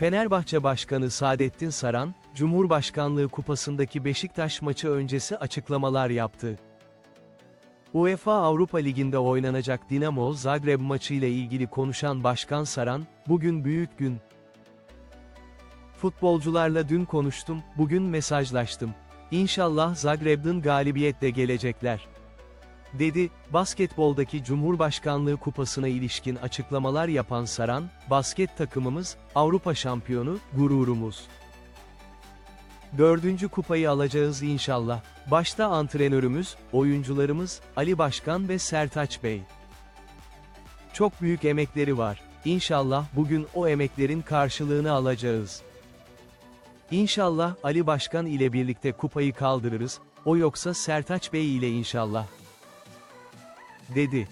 Fenerbahçe Başkanı Saadettin Saran, Cumhurbaşkanlığı Kupası'ndaki Beşiktaş maçı öncesi açıklamalar yaptı. UEFA Avrupa Ligi'nde oynanacak Dinamo Zagreb maçıyla ilgili konuşan Başkan Saran, bugün büyük gün. Futbolcularla dün konuştum, bugün mesajlaştım. İnşallah Zagreb'den galibiyetle gelecekler. Dedi, basketboldaki Cumhurbaşkanlığı kupasına ilişkin açıklamalar yapan Saran, basket takımımız, Avrupa şampiyonu, gururumuz. Dördüncü kupayı alacağız inşallah. Başta antrenörümüz, oyuncularımız, Ali Başkan ve Sertaç Bey. Çok büyük emekleri var. İnşallah bugün o emeklerin karşılığını alacağız. İnşallah Ali Başkan ile birlikte kupayı kaldırırız, o yoksa Sertaç Bey ile inşallah. Dedi.